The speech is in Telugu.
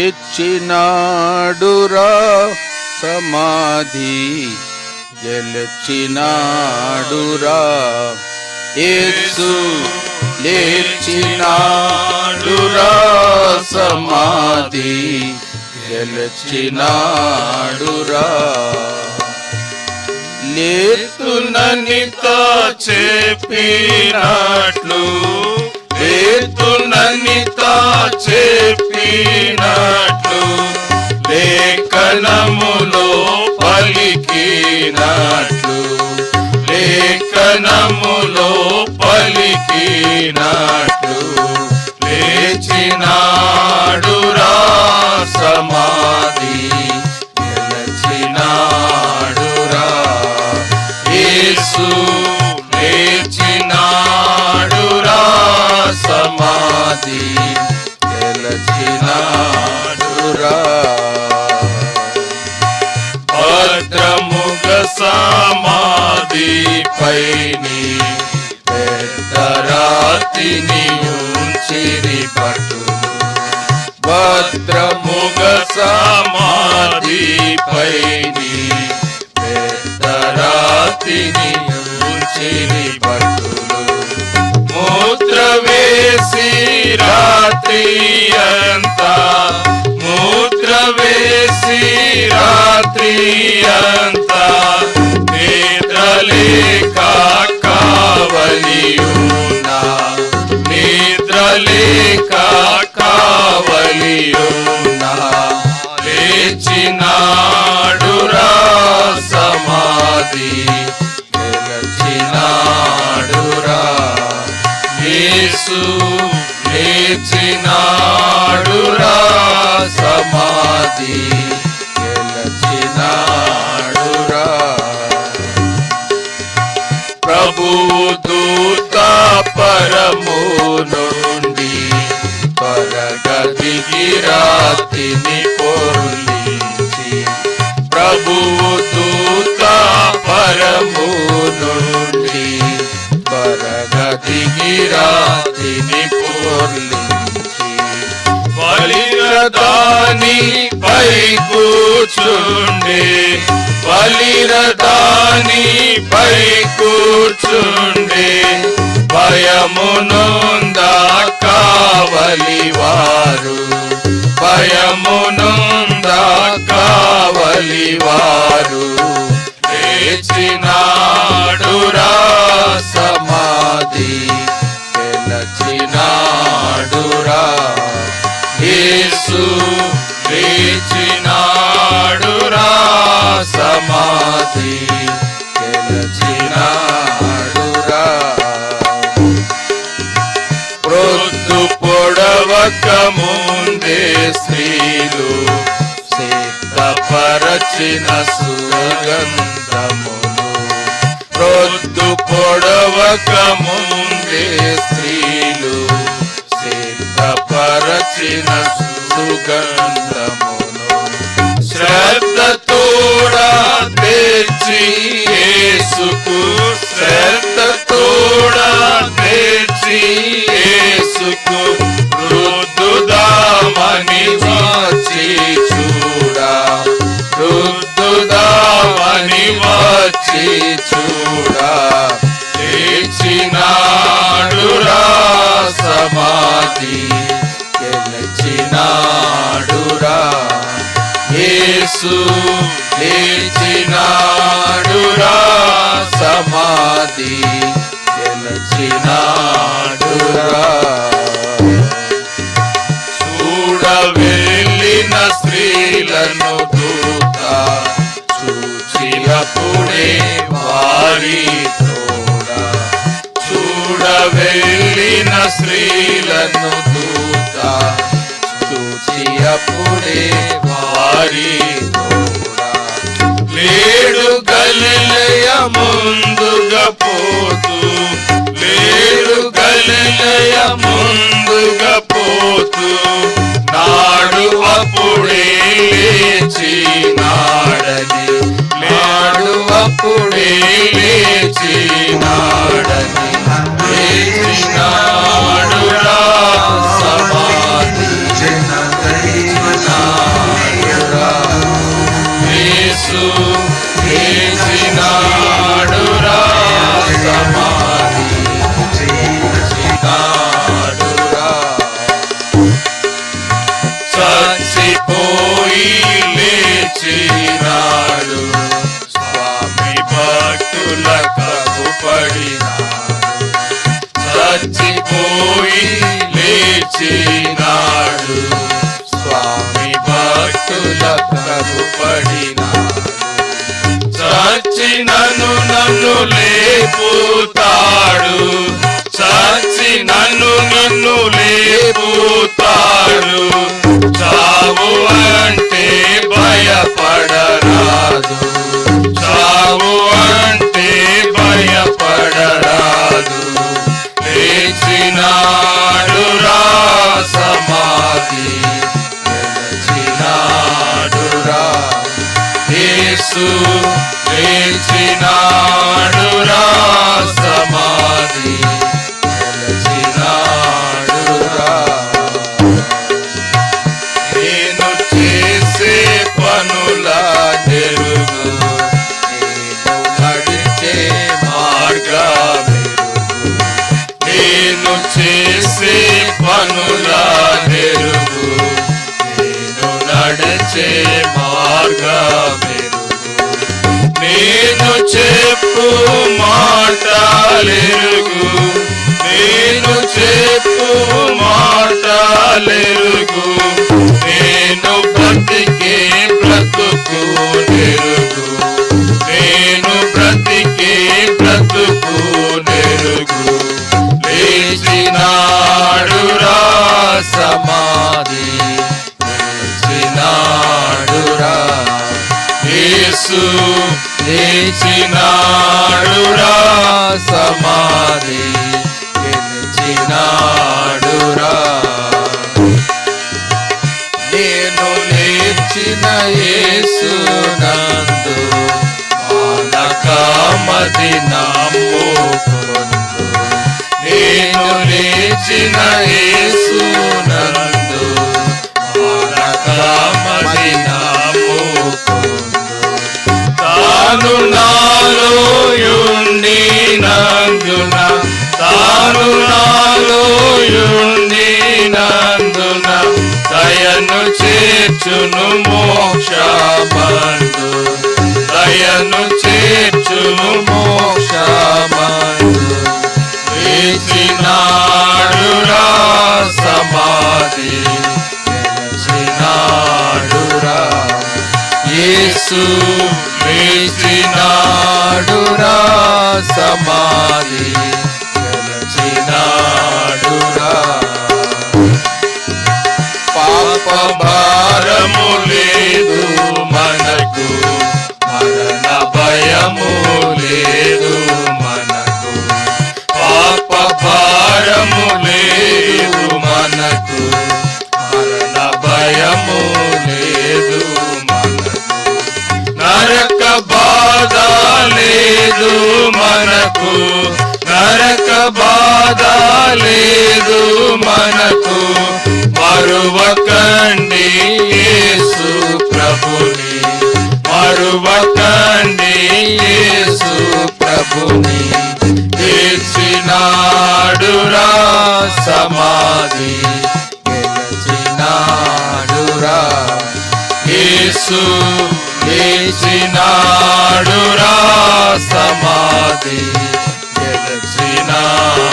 తెచ్చినాడురా సమాధి గెలిచినాడురా. ఏసు లేచినాడురా సమాధి గెలిచినాడురా. లేతుననితో చెప్పినట్లు లేతుననితో చెప్పినట్లు లేఖనములో పలికినట్లు లేఖనములో పలికినా గెలచినాడురా భద్రముగ సమాధి పైని పెద్ద ఉంచిరి పట్టులు భద్రముగ సమాధి రాత్రి అంతా మూత్ర వేసి రాత్రి అంతా నిద్రలేక కావలి ఉన్నా నిద్రలేక కావలి లేచినాడురా సమాధి. లేచినాడురా సమాధి. పై కూర్చుండే బలిరథాని పై కూర్చుండే భయమునుంద కావలి వారు? కావలివారు కావలి వారు? లేచినాడురా సమాధి గెలచినాడురా యేసు లేచినాడురా సమాధి గెలచినాడురా ప్రొద్దు పొడవక ముందే స్త్రీలు సిద్ధపరచిన సుగంధములు. ప్రొద్దు పొడవక ముందే స్త్రీలు సిద్ధపరచిన సుగంధమును శ్రద్ధ తోడా తెచ్చి యేసుకు శ్రద్ధ తోడా తెచ్చి యేసుకు రుద్దుదామని వచ్చి చూడా. రుద్దుదామని వచ్చి చూడా లేచినాడురా సమాధి. యేసు లేచినాడురా సమాధి. గెలిచినాడురా చూడ వెళ్ళిన స్త్రీలను దూత చూచినప్పుడే వారి తోడా. చూడ వెళ్ళిన స్త్రీలను దూత చూచినప్పుడే వారి లేడు గలిలయ ముందుగా పోతూ లేడు గలిలయ ముందుగా పోతూ నాడు అప్పుడే లేచి నాడని పోయి లేచినాడు. స్వామి భక్తుల కగుపడినాడు చచ్చినను నన్ను లేపుతాడు. చచ్చి నన్ను నన్ను లేపుతాడు. నేను చెప్పు మాటలెరుగు నేను చెప్పు మాటలెరుగు గెలిచినాడు నేను లేచిన యేసు నందు మానకామది నేను లేచిన యేసు చేర్చును మోక్ష బంధు దయను చేర్చును మోక్ష బంధు రా సమాధి. గెలిచినాడు యేసు. లేచినాడు రా సమాధి. గెలిచినాడు రా లేదు మనకు. మరణ భయము లేదు మనకు. పాప భారము లేదు మనకు. మరణ భయము లేదు మనకు. నరక బాధ లేదు మనకు. నరక బాధ లేదు మనకు. యేసు ప్రభుని మరువకండి యేసు ప్రభుని. తీర్చినాడురా సమాధి గెలిచినాడురా యేసు లేచినాడురా సమాధి గెలిచినాడురా